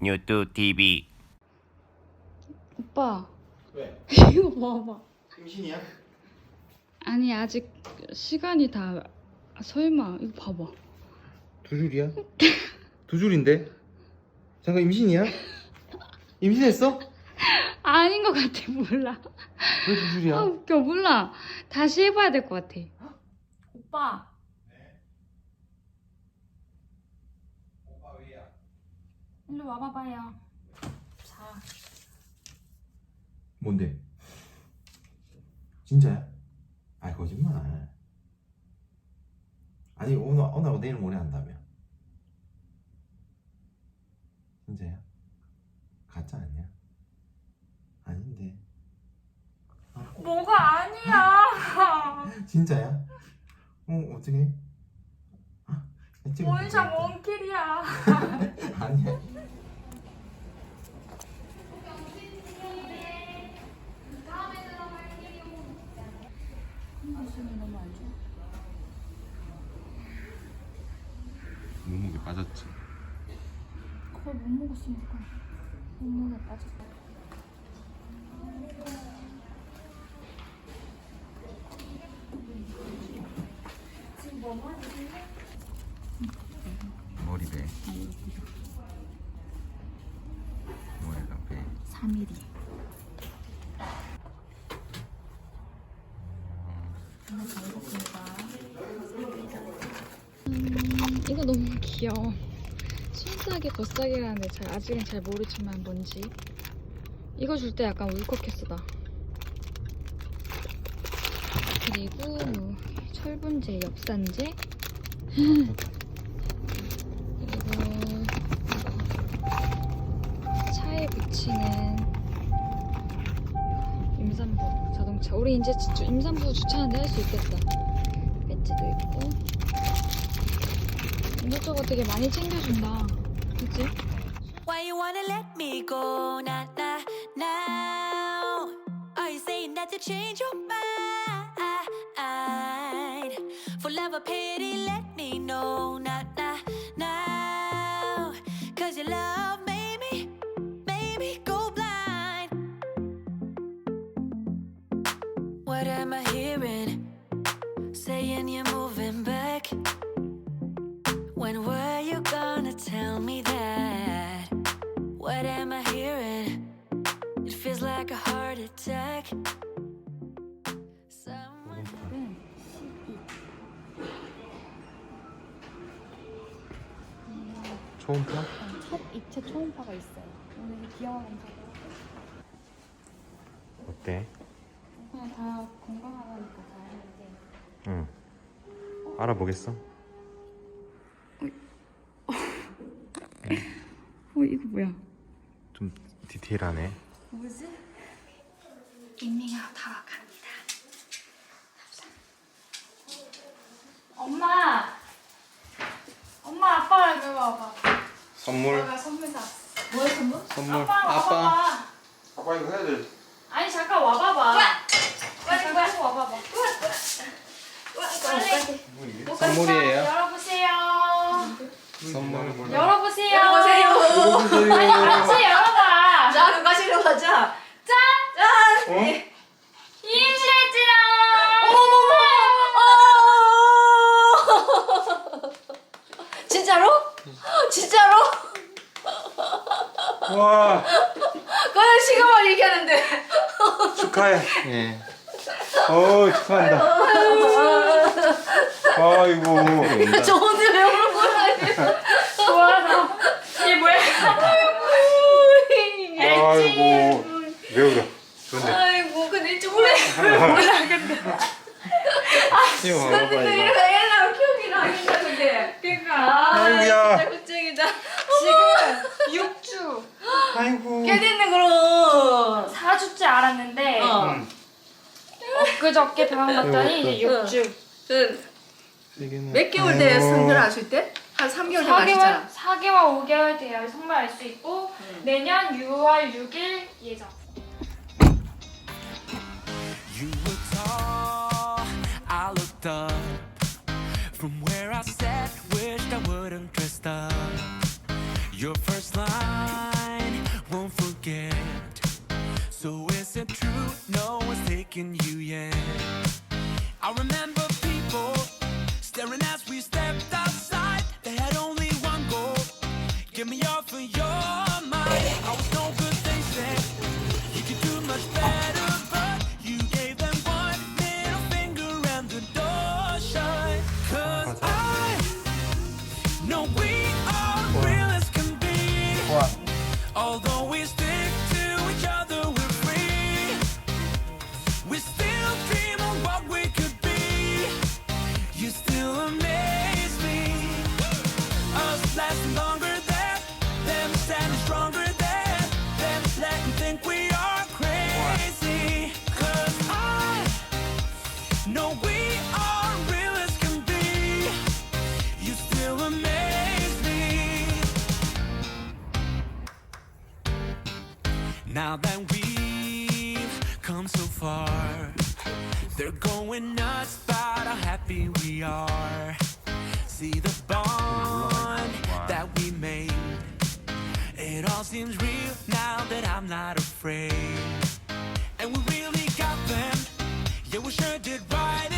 뉴트 TV 오빠 왜? 이거 봐봐 임신이야? 아니 아직 시간이 다 아, 설마 이거 봐봐 두 줄이야? 두 줄인데? 잠깐 임신이야? 임신했어? 아닌 것 같아 몰라 왜 두 줄이야? 아 웃겨 몰라 다시 해봐야 될 것 같아 오빠. 일로 와봐봐요. 자, 뭔데? 진짜야? 아이 거짓말 아니 오늘 오늘하고 내일 모레 한다며 진짜야? 가짜 아니야? 아닌데 뭐가 아니야. 진짜야? 어 어떻게? 원샷 원킬이야. 아니야. 몸무게 빠졌지. 거의 못 먹었으니까. 몸무게 빠졌다. 머리배 3mm. 음, 이거 너무 귀여워. 순싸기 겉싸기라는데 잘 아직은 잘 모르지만 뭔지. 이거 줄 때 약간 울컥했어 나. 그리고 뭐 철분제, 엽산제 붙이는 임산부 자동차 우리 이제 주- 임산부 주차하는데 할 수 있겠다 배지도 있고 이것저것 되게 많이 챙겨준다 그치? Why you wanna let me go now, now, now? Are you saying that to change your mind? For love or pity, let me know now, now, What am I hearing? Saying you're moving back. When were you gonna tell me that? What am I hearing? It feels like a heart attack. Someone. 초음파? 첫 입체 초음파가 있어요. 오늘 기형아 검사. 어때? 그냥 다 건강하다니까 다행인데. 응 알아보겠어? 어 이거 뭐야? 좀 디테일하네 뭐지? 인밍아 다와갑니다 엄마. 엄마 아빠랑 여기 와봐. 선물 내가 선물 사. 뭐야 선물? 선물 아빠. 아빠 이거 해야 돼 아니 잠깐 와봐봐. 잠깐 와봐봐. 선물이에요 열어보세요. 선물 열어보세요. 열어보세요 아니 같이 열어봐. 자, 누가 싫어 가자. 짠! 짠! 어? 임신했지롱! 어머머머! 진짜로? 진짜로? 와 그냥 시간만 얘기하는데. 축하해 예. 어 축하한다 아이고 저한테 왜 그런 거야? 좋아서. 이게 뭐야? 아이고 왜 울어 좋은데 아이고, 근데 일찍 오래. 이거 근데 봐봐 이거 이렇게 애랑 키우기 나긴다, 근데. 그니까. 아이고야 진짜 굿쟁이다. 지금 6주. 아이고 깨 됐네, 그럼. 4주째 알았는데, 어. 음. 엊그저께 병원 갔더니 이제 응. 6주. 그, 세계는- 몇 개월. 돼, 성별 아실 때? 한 3개월 전 4개월, 아시잖아. 4개월, 5개월 돼야 정말 알 수 있고, 내년 6월 6일 예정. You were tall, I looked up from where I sat, wished I wouldn't dressed up. Your first line won't forget. So is it true? No one's taking you yet. I remember people staring as we stepped outside. They had only one goal. Get me off of your mind. I was no good, they said. You could do much better, but you gave them one middle finger and the door shut. Cause I know we are real as can be. Although we stick going nuts about how happy we are. See the bond that we made. It all seems real now that I'm not afraid. And we really got them. Yeah, we sure did right.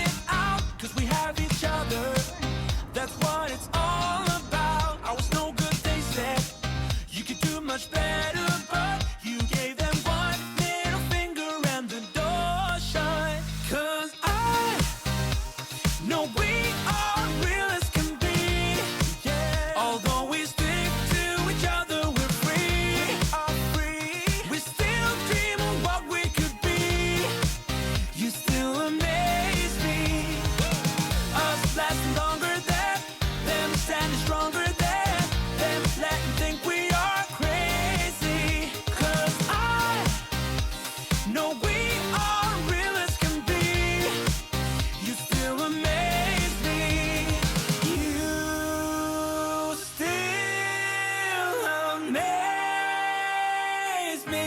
no way